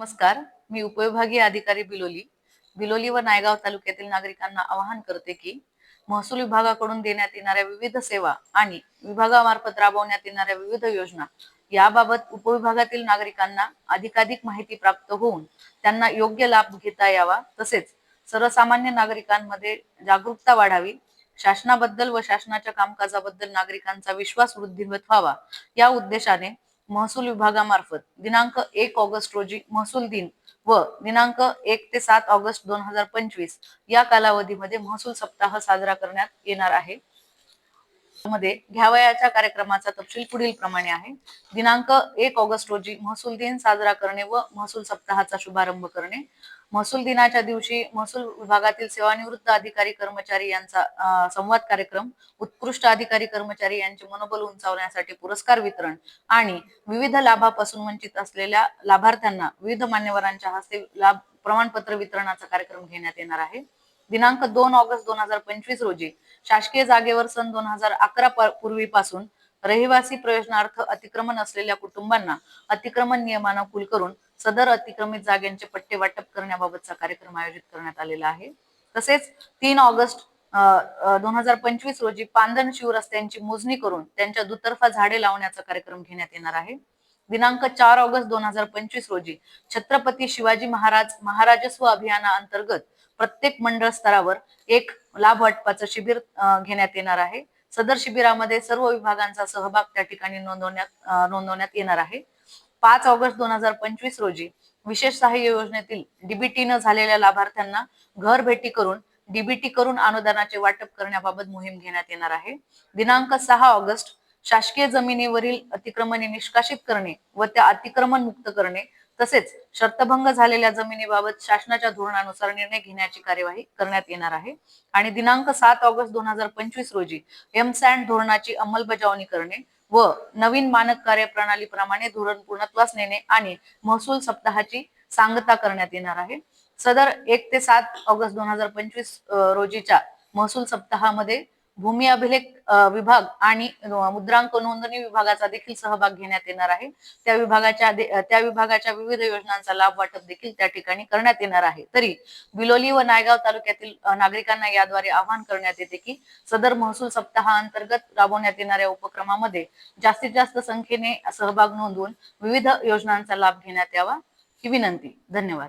नमस्कार. मी उपविभागीय अधिकारी बिलोली. बिलोली व नायगाव तालुक्यातील नागरिकांना आवाहन करते की महसूल विभागाकडून देण्यात येणाऱ्या विविध सेवा आणि विभागामार्फत राबवण्यात येणाऱ्या विविध योजना याबाबत उपविभागातील नागरिकांना अधिकाधिक माहिती प्राप्त होऊन त्यांना योग्य लाभ घेता यावा. तसेच सर्वसामान्य नागरिकांमध्ये जागरूकता वाढावी. शासनाबद्दल व शासनाच्या कामकाजाबद्दल नागरिकांचा विश्वास वृद्धिंगत व्हावा. या उद्देशाने महसूल विभागामार्फत दिनांक एक ऑगस्ट रोजी महसूल दिन व दिनांक एक ते सात ऑगस्ट दोन हजार पंचवीस या कालावधीमध्ये महसूल सप्ताह साजरा करण्यात येणार आहे. मध्ये घ्यावयाच्या कार्यक्रमाचा तपशील पुढील प्रमाणे आहे. दिनांक एक ऑगस्ट रोजी महसूल दिन साजरा करणे व महसूल सप्ताहाचा शुभारंभ करणे. महसूल दिनाच्या दिवशी महसूल विभागातील सेवानिवृत्त अधिकारी कर्मचारी यांचा संवाद कार्यक्रम उत्कृष्ट अधिकारी कर्मचारी यांचे मनोबल उंचावण्यासाठी पुरस्कार वितरण आणि विविध लाभापासून वंचित असलेल्या लाभार्थ्यांना विविध मान्यवरांच्या हस्ते लाभ प्रमाणपत्र वितरणाचा कार्यक्रम घेण्यात येणार आहे. दिनांक दोन ऑगस्ट दोन हजार पंचवीस रोजी शासकीय जागेवर सन दोन हजार अकरा पूर्वीपासून रहिवासी प्रयोजनार्थ अतिक्रमण असलेल्या कुटुंबांना अतिक्रमण नियमानुकूल करून सदर अतिक्रमित जागांचे पट्टे वाटप करण्याबाबतचा कार्यक्रम आयोजित करण्यात आलेला आहे. तसेच तीन ऑगस्ट दोन हजार पंचवीस रोजी पांदन शिवरस्त्यांची मोजणी करून त्यांच्या दुतर्फा झाडे लावण्याचा कार्यक्रम घेण्यात येणार आहे. दिनांक चार ऑगस्ट दोन हजार पंचवीस रोजी छत्रपती शिवाजी महाराज महाराजस्व अभियाना अंतर्गत प्रत्येक मंडळ स्तरावर एक लाभ वाटपाचं शिबिर घेण्यात येणार आहे. सदर शिबिरामध्ये सर्व विभागांचा सहभाग त्या ठिकाणी नोंदवण्यात नोंदवण्यात येणार आहे. पाच ऑगस्ट दोन हजार पंचवीस रोजी विशेष सहाय्य योजनेतील डीबीटी न झालेल्या लाभार्थ्यांना घर भेटी करून डीबीटी करून अनुदानाचे वाटप करण्याबाबत मोहीम घेण्यात येणार आहे. दिनांक सहा ऑगस्ट शासकीय जमिनीवरील अतिक्रमणे निष्कासित करणे व त्या अतिक्रमण मुक्त करणे तसेच शर्तभंग झालेल्या जमिनीबाबत शासनाच्या धोरणानुसार निर्णय घेण्याची कार्यवाही करण्यात येणार आहे. आणि दिनांक सात ऑगस्ट दोन हजार पंचवीस रोजी एम सॅन्ड धोरणाची अंमलबजावणी करणे व नवीन मानक कार्यप्रणालीप्रमाणे धोरण पूर्णत्वास नेणे आणि महसूल सप्ताहाची सांगता करण्यात येणार आहे. सदर एक ते सात ऑगस्ट दोन हजार पंचवीस रोजीच्या महसूल सप्ताहामध्ये भूमी अभिलेख विभाग आणि मुद्रांक नोंदणी विभागाचा देखील सहभाग घेण्यात येणार आहे. त्या विभागाच्या त्या विभागाच्या विविध योजनांचा लाभ वाटप देखील त्या ठिकाणी करण्यात येणार आहे. तरी बिलोली व नायगाव तालुक्यातील नागरिकांना याद्वारे आवाहन करण्यात येते की सदर महसूल सप्ताहांतर्गत राबवण्यात येणाऱ्या उपक्रमामध्ये जास्तीत जास्त संख्येने सहभाग नोंदवून विविध योजनांचा लाभ घेण्यात यावा ही विनंती. धन्यवाद.